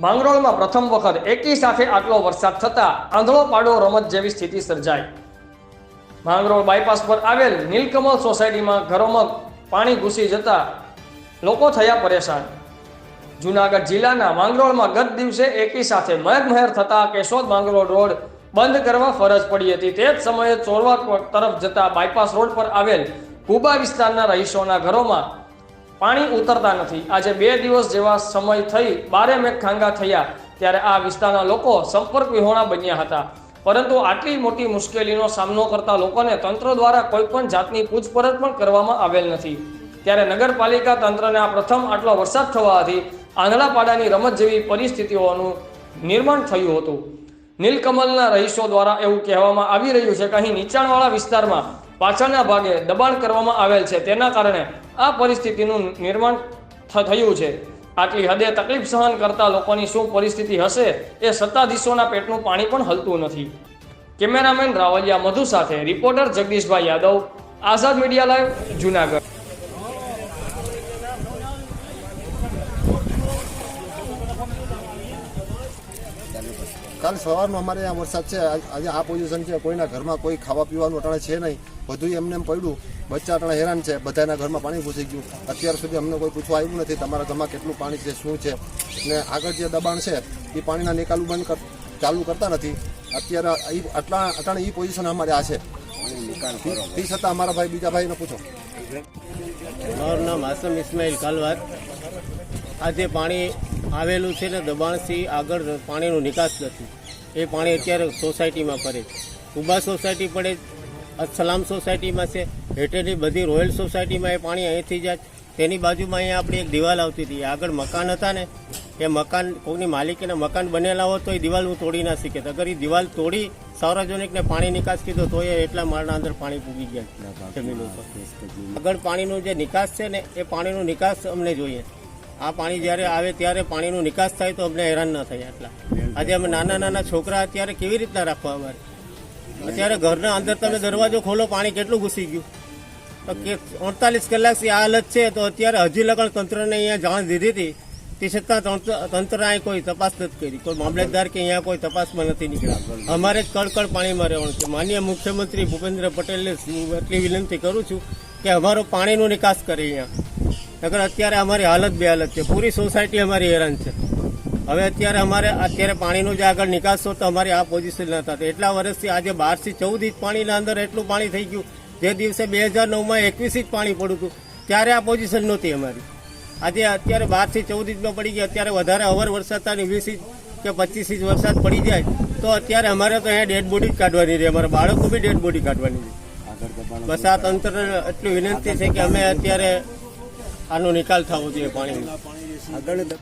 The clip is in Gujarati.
માંગરોળમાં પ્રથમ વખત એકી સાથે આટલો વરસાદ થતા આંધળો પાડો રમત જેવી સ્થિતિ સર્જાઈ. માંગરોળ બાયપાસ પર આવેલ નીલકમલ સોસાયટીમાં ઘરોમાં પાણી ઘૂસી જતા લોકો થયા પરેશાન. જુનાગઢ જિલ્લાના માંગરોળમાં ગત દિવસે એકી સાથે મહેર થતા કેશોદ માંગરોળ રોડ બંધ કરવા ફરજ પડી હતી. તે જ સમયે ચોરવા તરફ જતા બાયપાસ રોડ પર આવેલ કુબા વિસ્તારના રહીશોના ઘરોમાં પાણી ઉતરતા નથી. આજે બે દિવસ જેવા સમય થઈ, બારે મેઘ ખાંગા થયા, ત્યારે આ વિસ્તારના લોકો સંપર્ક વિહોણા બન્યા હતા. પરંતુ આટલી મોટી મુશ્કેલીનો સામનો કરતા લોકોને તંત્ર દ્વારા કોઈ પણ જાતની પૂછપરછ પણ કરવામાં આવેલ નથી. ત્યારે નગરપાલિકા તંત્રને આ પ્રથમ આટલો વરસાદ થવાથી આંધળાપાડાની રમત જેવી પરિસ્થિતિઓનું નિર્માણ થયું હતું. નીલકમલના રહીશો દ્વારા એવું કહેવામાં આવી રહ્યું છે કે અહીં નીચાણવાળા વિસ્તારમાં પાછળના ભાગે દબાણ કરવામાં આવેલ છે. તેના કારણે આ પરિસ્થિતિનું નિર્માણ થયું છે. આટલી હદે તકલીફ સહન કરતા લોકોની શું પરિસ્થિતિ હશે એ સત્તાધીશોના પેટનું પાણી પણ હલતું નથી. કેમેરામેન રાવલિયા મધુ સાથે reporter Jagdishbhai Yadav, Azad media live Junagadh. કાલ સવારનો અમારે આ વરસાદ છે. આજે આ પોઝિશન છે. કોઈના ઘરમાં કોઈ ખાવા પીવાનું અટાણે છે નહીં. બધું એમને એમ પડ્યું. બચ્ચા અટાણે હેરાન છે. બધાના ઘરમાં પાણી ઘૂસી ગયું. અત્યાર સુધી અમને કોઈ પૂછવા આવ્યું નથી. તમારા ઘરમાં કેટલું પાણી છે, શું છે? ને આગળ જે દબાણ છે, એ પાણીના નિકાલ બંધ ચાલુ કરતા નથી. અત્યારે ઈ આટલા અટાણે એ પોઝિશન અમારે આ છે. તે છતાં અમારા ભાઈ, બીજા ભાઈને પૂછો. મારું નામ આસમ ઇસ્માઇલ કાલવાત. આજે પાણી આવેલું છે ને દબાણથી આગળ પાણીનો નિકાસ નથી. એ પાણી અત્યારે સોસાયટીમાં પડે છે. ઉબા સોસાયટી પડે સલામ સોસાયટીમાં છે, હેઠળની બધી રોયલ સોસાયટીમાં એ પાણી અહીંથી જાય તેની બાજુમાં અહીંયા આપણી એક દિવાલ આવતી હતી. આગળ મકાન હતા ને, એ મકાન, કોઈની માલિકીના મકાન બનેલા હોત તો એ દિવાલ હું તોડી ના શીખે અગર એ દિવાલ તોડી સાર્વજનિકને પાણી નિકાસ કીધો તો એ એટલા માળના અંદર પાણી પૂગી ગયા જમીન ઉપર. આગળ પાણીનો જે નિકાસ છે ને, એ પાણીનો નિકાસ અમને જોઈએ. આ પાણી જ્યારે આવે ત્યારે પાણીનો નિકાસ થાય તો અમને હેરાન ન થાય આટલા. આજે અમે નાના નાના છોકરા અત્યારે કેવી રીતના રાખવા અમારે? અત્યારે ઘરના અંદર તમે દરવાજો ખોલો, પાણી કેટલું ઘૂસી ગયું? તો કે અડતાલીસ કલાકથી આ હાલત છે, તો અત્યારે હજી લગન તંત્રને અહીંયા જાણ દીધી હતી. તે છતાં તંત્ર- અહીં કોઈ તપાસ નથી કરી. કોઈ મામલતદાર કે અહીંયા કોઈ તપાસમાં નથી નીકળ્યા. અમારે કડકડ પાણીમાં રહેવાનું છે. માન્ય મુખ્યમંત્રી ભૂપેન્દ્ર પટેલને એટલી વિનંતી કરું છું કે અમારો પાણીનો નિકાસ કરે અહીંયા. નકર અત્યારે અમારી હાલત બે હાલત છે. પૂરી સોસાયટી અમારી હેરાન છે. હવે અત્યારે અમારે અત્યારે પાણીનો જે આગળ નિકાસ હોત અમારી આ પોઝિશન ન એટલા વર્ષથી આજે બારથી ચૌદ ઇંચ પાણીના અંદર એટલું પાણી થઈ ગયું. જે દિવસે બે હજાર નવમાં એકવીસ ઇંચ પાણી પડ્યું હતું. ત્યારે આ પોઝિશન નહોતી અમારી. આજે અત્યારે બારથી ચૌદ ઇંચમાં પડી ગઈ. અત્યારે વધારે અવર વરસાદ થાય વીસ ઇંચ કે પચીસ ઇંચ વરસાદ પડી જાય તો અત્યારે અમારે તો અહીંયા ડેડ બોડી જ કાઢવાની રહે. અમારા બાળકો બી ડેડ બોડી કાઢવાની રહી. બસ આ તંત્ર એટલી વિનંતી છે કે અમે અત્યારે આનો નિકાલ થવો જોઈએ પાણીનો.